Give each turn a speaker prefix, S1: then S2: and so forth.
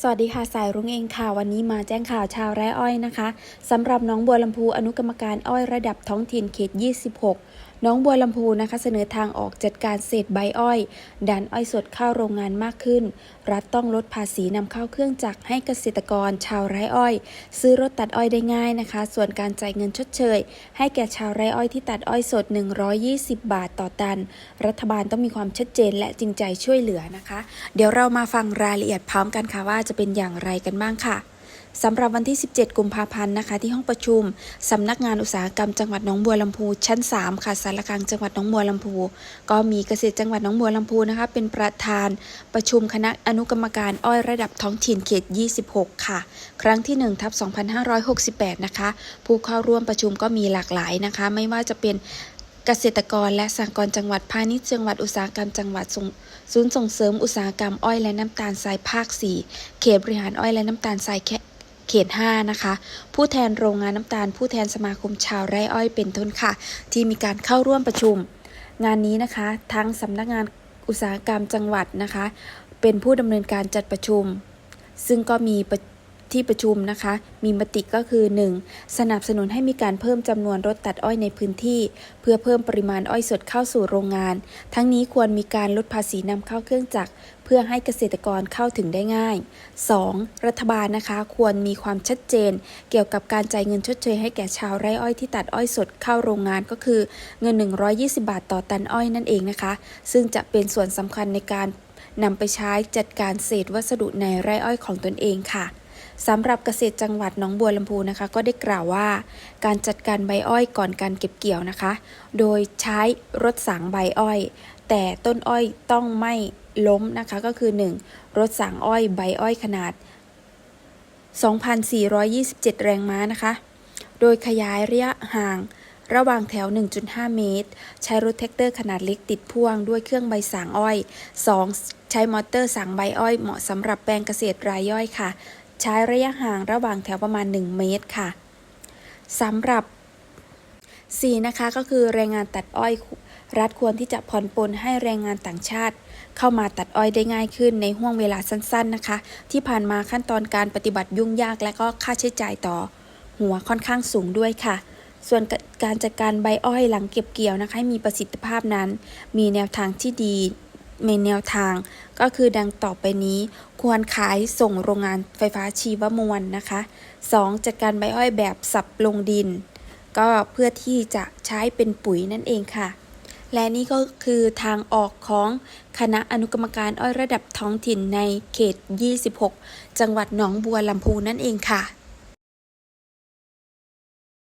S1: สวัสดีค่ะ สายรุ้งเองค่ะ วันนี้มาแจ้งข่าวชาวไร่อ้อยนะคะสำหรับน้องบัวลำพูอนุกรรมการอ้อยระดับท้องถิ่นเขต 26 น้องบัวลำพูนะคะเสนอทางออกจัดการเศษใบอ้อย ดันอ้อยสดเข้าโรงงานมากขึ้น รัฐต้องลดภาษีนำเข้าเครื่องจักรให้เกษตรกรชาวไร่อ้อย ซื้อรถตัดอ้อยได้ง่ายนะคะ ส่วนการจ่ายเงินชดเชย ให้แก่ชาวไร่อ้อยที่ตัดอ้อยสด 120 บาทต่อตัน รัฐบาลต้องมีความชัดเจนและจริงใจช่วยเหลือนะคะ เดี๋ยวเรามาฟังรายละเอียดพร้อมกันค่ะว่าจะเป็นอย่างไรกันบ้างค่ะ สำหรับวันที่ 17 กุมภาพันธ์นะคะ ที่ห้องประชุมสำนักงานอุตสาหกรรมจังหวัดหนองบัวลำพูชั้น 3 ค่ะสารกลางจังหวัดหนองบัวลำพู ก็มีเกษตรจังหวัดหนองบัวลำพูนะคะ เป็นประธานประชุมคณะอนุกรรมการอ้อยระดับท้องถิ่นเขต 26 ค่ะ ครั้งที่1ทับ2568 นะคะ ผู้เข้าร่วมประชุมก็มีหลากหลายนะคะ ไม่ว่าจะเป็นเกษตรกรและสหกรณ์จังหวัดพาณิชย์จังหวัดอุตสาหกรรมจังหวัดศูนย์ส่งเสริมอุตสาหกรรมอ้อยและน้ำตาลทรายภาค 4 เขตบริหารอ้อยและน้ำตาลทรายแค เขต 5 นะคะ ผู้แทนโรงงานน้ำตาล ผู้แทนสมาคมชาวไร่อ้อยเป็นต้นค่ะ ที่มีการเข้าร่วมประชุม งานนี้นะคะ ทั้งสำนักงานอุตสาหกรรมจังหวัดนะคะ เป็นผู้ดำเนินการจัดประชุม ซึ่งก็มีประ ที่ประชุมนะคะ มีมติก็คือ 1. สนับสนุนให้มีการเพิ่มจำนวนรถตัดอ้อยในพื้นที่ เพื่อเพิ่มปริมาณอ้อยสดเข้าสู่โรงงาน ทั้งนี้ควรมีการลดภาษีนำเข้าเครื่องจักรเพื่อให้เกษตรกรเข้าถึงได้ง่าย 2. รัฐบาลนะคะควรมีความชัดเจน เกี่ยวกับการจ่ายเงินชดเชยให้แก่ชาวไร่อ้อยที่ตัดอ้อยสดเข้าโรงงานก็คือเงิน 120 บาทต่อตันอ้อยนั่นเองนะคะ ซึ่งจะเป็นส่วนสำคัญในการนำไปใช้จัดการเศษวัสดุในไร่อ้อยของตนเองค่ะ สำหรับเกษตรจังหวัดหนองบัวลำพูนะคะ ก็ได้กล่าวว่า การจัดการใบอ้อยก่อนการเก็บเกี่ยวนะคะ โดยใช้รถสางใบอ้อย แต่ต้นอ้อยต้องไม่ล้มนะคะก็คือ 1. รถสางอ้อยใบอ้อยขนาด 2,427 แรงม้านะคะ โดยขยายระยะห่างระหว่างแถว 1.5 เมตร ใช้รถแท็กเตอร์ขนาดเล็กติดพ่วงด้วยเครื่องใบสางอ้อย 2. ใช้มอเตอร์สางใบอ้อยเหมาะสำหรับแปลงเกษตรรายย่อยค่ะ ใช้ระยะห่างระหว่างแถวประมาณ 1 เมตรค่ะสำหรับ 4. นะคะก็คือแรงงานตัดอ้อย รัฐควรที่จะผ่อนปลนให้แรงงานต่างชาติ เข้ามาตัดอ้อยได้ง่ายขึ้นในห่วงเวลาสั้น ๆนะคะ ที่ผ่านมาขั้นตอนการปฏิบัติยุ่งยากและก็ค่าใช้จ่ายต่อ หัวค่อนข้างสูงด้วยค่ะส่วนการจัดการใบอ้อยหลังเก็บเกี่ยวนะคะมีประสิทธิภาพนั้น มีแนวทางที่ดีมีแนวทาง ก็คือดังต่อไปนี้ ควรขายส่งโรงงานไฟฟ้าชีวมวลนะคะ 2. จัดการใบอ้อยแบบสับลงดิน ก็เพื่อที่จะใช้เป็นปุ๋ยนั่นเองค่ะ และนี่ก็คือทางออกของคณะอนุกรรมการอ้อยระดับท้องถิ่นในเขต 26 จังหวัดหนองบัวลำพูนั่นเองค่ะ